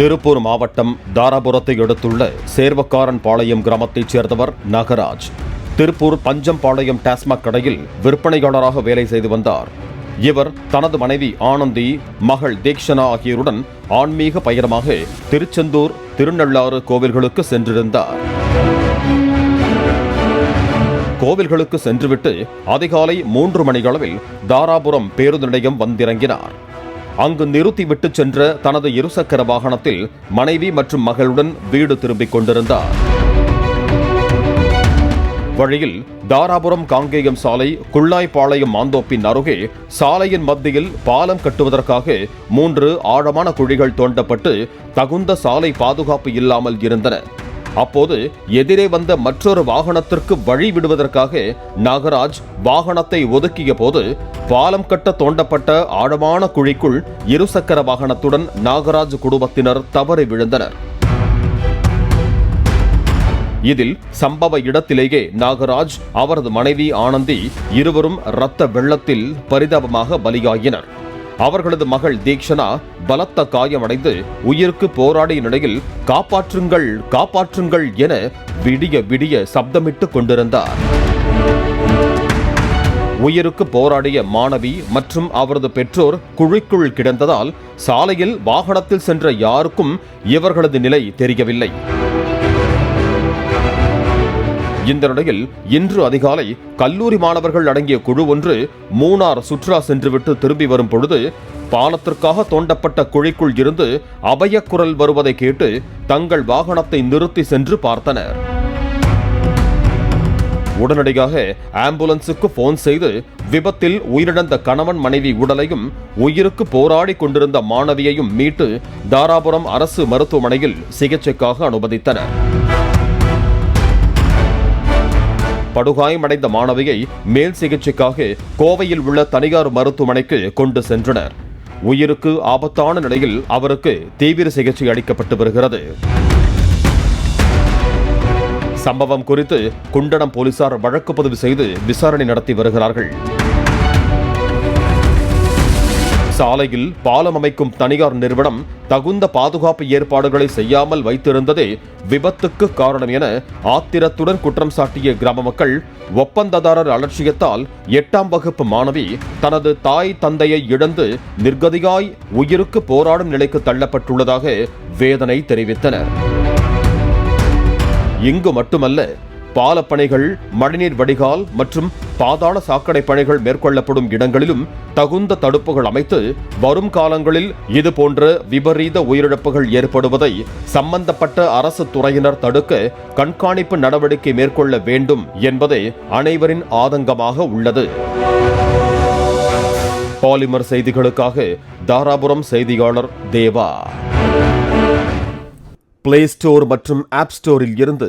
திருப்பூர் மாவட்டம் தாராபுரத்தை அடுத்துள்ள சேர்வக்காரன் பாளையம் கிராமத்தைச் சேர்ந்தவர் நாகராஜ். திருப்பூர் பஞ்சம்பாளையம் டாஸ்மாக் கடையில் விற்பனையாளராக வேலை செய்து வந்தார். இவர் தனது மனைவி ஆனந்தி மகள் தீக்ஷனா ஆகியோருடன் ஆன்மீக பயணமாக திருச்செந்தூர் திருநள்ளாறு கோவில்களுக்கு சென்றிருந்தார். கோவில்களுக்கு சென்றுவிட்டு அதிகாலை மூன்று மணியளவில் தாராபுரம் பேருந்து நிலையம் வந்திறங்கினார். அங்கு நிறுத்திவிட்டு சென்ற தனது இருசக்கர வாகனத்தில் மனைவி மற்றும் மகளுடன் வீடு திரும்பிக் கொண்டிருந்தார். வழியில் தாராபுரம் காங்கேயம் சாலை குள்ளாய்பாளையம் மாந்தோப்பின் அருகே சாலையின் மத்தியில் பாலம் கட்டுவதற்காக மூன்று ஆழமான குழிகள் தோண்டப்பட்டு தகுந்த சாலை பாதுகாப்பு இல்லாமல் இருந்தன. அப்போது எதிரே வந்த மற்றொரு வாகனத்திற்கு வழி விடுவதற்காக நாகராஜ் வாகனத்தை ஒதுக்கிய போது பாலம் கட்ட தோண்டப்பட்ட ஆழமான குழிக்குள் இருசக்கர வாகனத்துடன் நாகராஜ் குடும்பத்தினர் தவறி விழுந்தனர். இதில் சம்பவ இடத்திலேயே நாகராஜ் அவரது மனைவி ஆனந்தி இருவரும் இரத்த வெள்ளத்தில் பரிதாபமாக பலியாகினர் அவர்களது மகள் தீக்ஷனா பலத்த காயமடைந்து உயிருக்கு போராடிய நிலையில் காப்பாற்றுங்கள் காப்பாற்றுங்கள் என விடிய விடிய சப்தமிட்டு கொண்டிருந்தார். உயிருக்கு போராடிய மாணவி மற்றும் அவரது பெற்றோர் குழிக்குள் கிடந்ததால் சாலையில் வாகனத்தில் சென்ற யாருக்கும் இவர்களது நிலை தெரியவில்லை. இந்த நிலையில் இன்று அதிகாலை கல்லூரி மாணவர்கள் அடங்கிய குழு ஒன்று மூணார் சுற்றுலா சென்றுவிட்டு திரும்பி வரும் பொழுது பாலத்திற்காக தோண்டப்பட்ட குழிக்குள் இருந்து அபயக்குரல் வருவதை கேட்டு தங்கள் வாகனத்தை நிறுத்தி சென்று பார்த்தனர். உடனடியாக ஆம்புலன்ஸுக்கு போன் செய்து விபத்தில் உயிரிழந்த கணவன் மனைவி உடலையும் உயிருக்கு போராடி கொண்டிருந்த மாணவியையும் மீட்டு தாராபுரம் அரசு மருத்துவமனையில் சிகிச்சைக்காக அனுமதித்தனர். படுகாயமடைந்த மாணவியை மேல் சிகிச்சைக்காக கோவையில் உள்ள தனியார் மருத்துவமனைக்கு கொண்டு சென்றனர். உயிருக்கு ஆபத்தான நிலையில் அவருக்கு தீவிர சிகிச்சை அளிக்கப்பட்டு வருகிறது. சம்பவம் குறித்து குண்டடம் போலீசார் வழக்கு பதிவு செய்து விசாரணை நடத்தி வருகிறார்கள். சாலையில் பாலம் அமைக்கும் தனியார் நிறுவனம் தகுந்த பாதுகாப்பு ஏற்பாடுகளை செய்யாமல் வைத்திருந்ததே விபத்துக்கு காரணம் என ஆத்திரத்துடன் குற்றம் சாட்டிய கிராம மக்கள் ஒப்பந்ததாரர் அலட்சியத்தால் எட்டாம் வகுப்பு மாணவி தனது தாய் தந்தையை இழந்து நிர்கதியாய் உயிருக்கு போராடும் நிலைக்கு தள்ளப்பட்டுள்ளதாக வேதனை தெரிவித்தனர். இங்கு மட்டுமல்ல பாலப்பணிகள் மழைநீர் வடிகால் மற்றும் பாதாள சாக்கடை பணிகள் மேற்கொள்ளப்படும் இடங்களிலும் தகுந்த தடுப்புகள் அமைத்து வரும் காலங்களில் இது போன்ற விபரீத உயிரிழப்புகள் ஏற்படுவதை சம்பந்தப்பட்ட அரசு துறையினர் தடுக்க கண்காணிப்பு நடவடிக்கை மேற்கொள்ள வேண்டும் என்பதே அனைவரின் ஆதங்கமாக உள்ளது. பாலிமர் செய்திகளுக்காக தாராபுரம் செய்தியாளர் தேவா. பிளே ஸ்டோர் மற்றும் ஆப் ஸ்டோரில் இருந்து